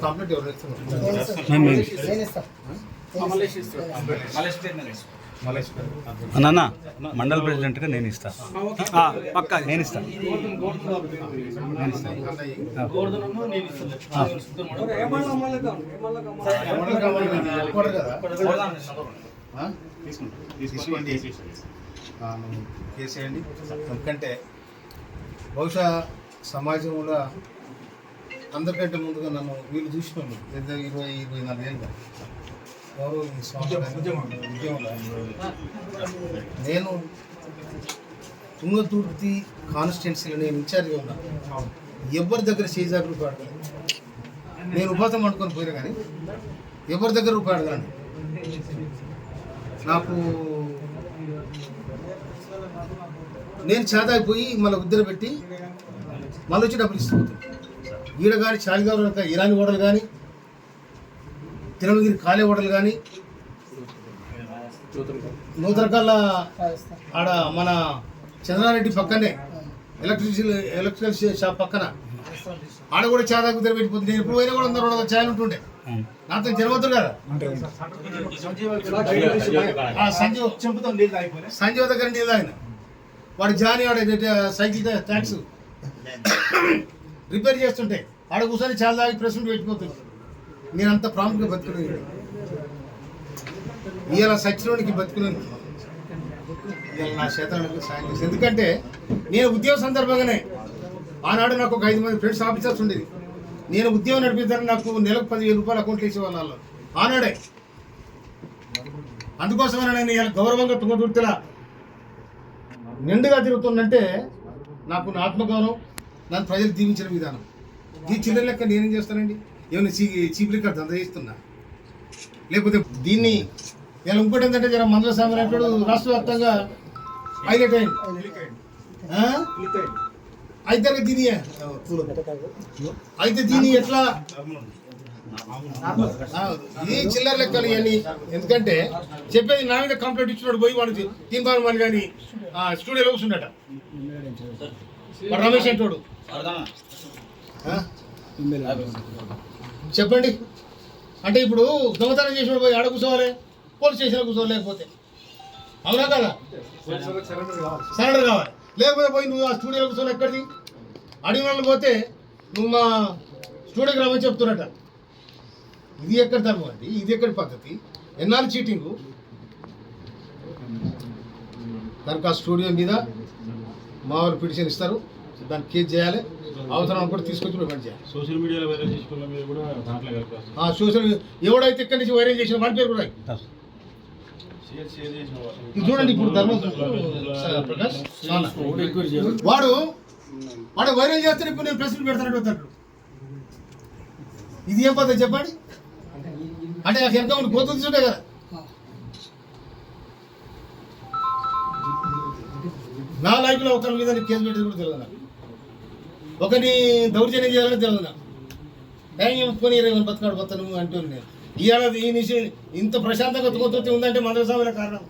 Complete ఎవరు. నాన్న మండల్ ప్రెసిడెంట్గా నేను ఇస్తా ఆ, పక్కా నేను ఇస్తా నేను ఇస్తా? తీసుకోండి చేసేయండి ఎందుకంటే బహుశా సమాజంలో అందరికంటే ముందుగా నన్ను వీళ్ళు చూసినాను పెద్ద ఇరవై ఇరవై నాలుగు ఉద్యమంలో నేను తుంగతుర్తి కాన్స్టిట్యున్సీలో నేను ఇన్ఛార్జ్గా ఉన్నాను ఎవరి దగ్గర చేజాకు రూపాయి అడగలేదు నేను ఉపాసం అనుకొని పోయినా కానీ ఎవరి దగ్గర రూపాయి అడగలండి నాకు నేను చేదాయిపోయి మళ్ళీ ఉద్దర పెట్టి మళ్ళీ వచ్చి డబ్బులు ఇస్తుంది ఈడ కానీ చాలిగారు ఇరానీ ఓడలు కానీ తిరుమలగిరి కాలే ఓడలు కానీ నూతనకల్లా ఆడ మన చంద్రారెడ్డి పక్కనే ఎలక్ట్రిసిటీ ఎలక్ట్రికల్ షాప్ పక్కన. ఆడ కూడా చాలా కుదిర పెట్టిపోతుంది నేను ఇప్పుడు పోయినా కూడా అందరూ రెండు ఛాయలు ఉంటుండే. నాతో జనవద్దు కదా సంజీవ్ సంజీవ్ దగ్గర నీళ్ళు తాగిన. వాడు జాని వాడు సైకిల్ ట్యాక్స్ రిపేర్ చేస్తుంటే ఆడ కూర్చొని చాలా దాకా ప్రెస్ పెట్టిపోతుంది నేను అంత ప్రాముఖ్యంగా బతుకునేది. ఇవాళ సచ్చినోనికి బతుకునేది. ఇవాళ నా చేతనానికి సాయం చేసి. ఎందుకంటే నేను ఉద్యోగ సందర్భంగానే ఆనాడు నాకు ఒక ఐదు మంది ఫ్రెండ్స్ ఆఫీసర్స్ ఉండేది. నేను ఉద్యోగం నడిపిద్దాను నాకు నెలకు పదివేలు రూపాయలు అకౌంట్ వేసేవాళ్ళు వాళ్ళు ఆనాడే. అందుకోసమే నేను ఇలా గౌరవంగా తుంగతుర్తిలా నిండుగా తిరుగుతుందంటే నాకు నా ఆత్మగౌరవం నన్ను ప్రజలు దీవించిన విధానం. ఈ చిల్లర లెక్క నేనేం చేస్తానండి? ఏమైనా చీ చీప్ లిక్కర్ దంద చేస్తున్నా? లేకపోతే దీన్ని ఇలా ఇంకోటి ఏంటంటే జర మందుల సాగర్ అంటాడు రాష్ట్ర వ్యాప్తంగా హైలైట్ అయింది? అయితే దీని అయితే దీని ఎట్లా? ఈ చిల్లర లెక్కలు ఇవన్నీ. ఎందుకంటే చెప్పేది నా మీద కంప్లైంట్ ఇచ్చినాడు పోయి వాడు తీన్ బాల్ మని కానీ స్టూడియోలో కూర్చుండట. రమేష్ అంటాడు? చెప్పండి. అంటే ఇప్పుడు దొంగతనం చేసిన పోయి ఆడ కూర్చోవాలి పోలీస్ స్టేషన్లో కూర్చోవాలి లేకపోతే? అవునా కదా? సరెండర్ కావాలి. లేకపోతే పోయి నువ్వు ఆ స్టూడియోలో కూర్చొని ఎక్కడిది? అడిగిన వాళ్ళు పోతే నువ్వు మా స్టూడియోకి రమ్మని చెప్తున్నట ఇది ఎక్కడ ధర్మం అండి? ఇది ఎక్కడి పద్ధతి? ఎన్నాళ్ళు చీటింగు? దానికి ఆ స్టూడియో మీద మా వారు పిటిషన్ ఇస్తారు. దాన్ని కేసు చేయాలి. అవసరం కూడా తీసుకొచ్చి ప్రివెంట్ చేయాలి. సోషల్ మీడియాలో వైరల్ చేసుకున్న మీద కూడా దాంట్లో కలిపేస్తాం ఆ సోషల్ ఎవడైతే ఇక్కడి నుంచి వైరల్ చేసిన వాడి పేరు కూడా చూడండి ఇప్పుడు ధర్మం ప్రకాష్ అవునా? వాడు వాడు వైరల్ చేస్తే ఇప్పుడు నేను ప్రెస్ పెడతానంటే వద్దంటాడు ఇది ఏం పద్ధతి చెప్పండి? అంటే నాకు ఎంత ఉండి కోతులు చూడే కదా. నా లైఫ్లో ఒకరి మీద కేసు పెట్టేది కూడా తెలియదు నాకు. ఒకటి దౌర్జన్యం చేయాలని తెలియదు నాకు ఏం పోనీ ఇరవై బతుకాడు పోతాను అంటూ నేను ఇవాళ ఈ నిషే ఇంత ప్రశాంతంగా తుకొత్తుతి ఉందంటే మందరస్వామిల కారణం.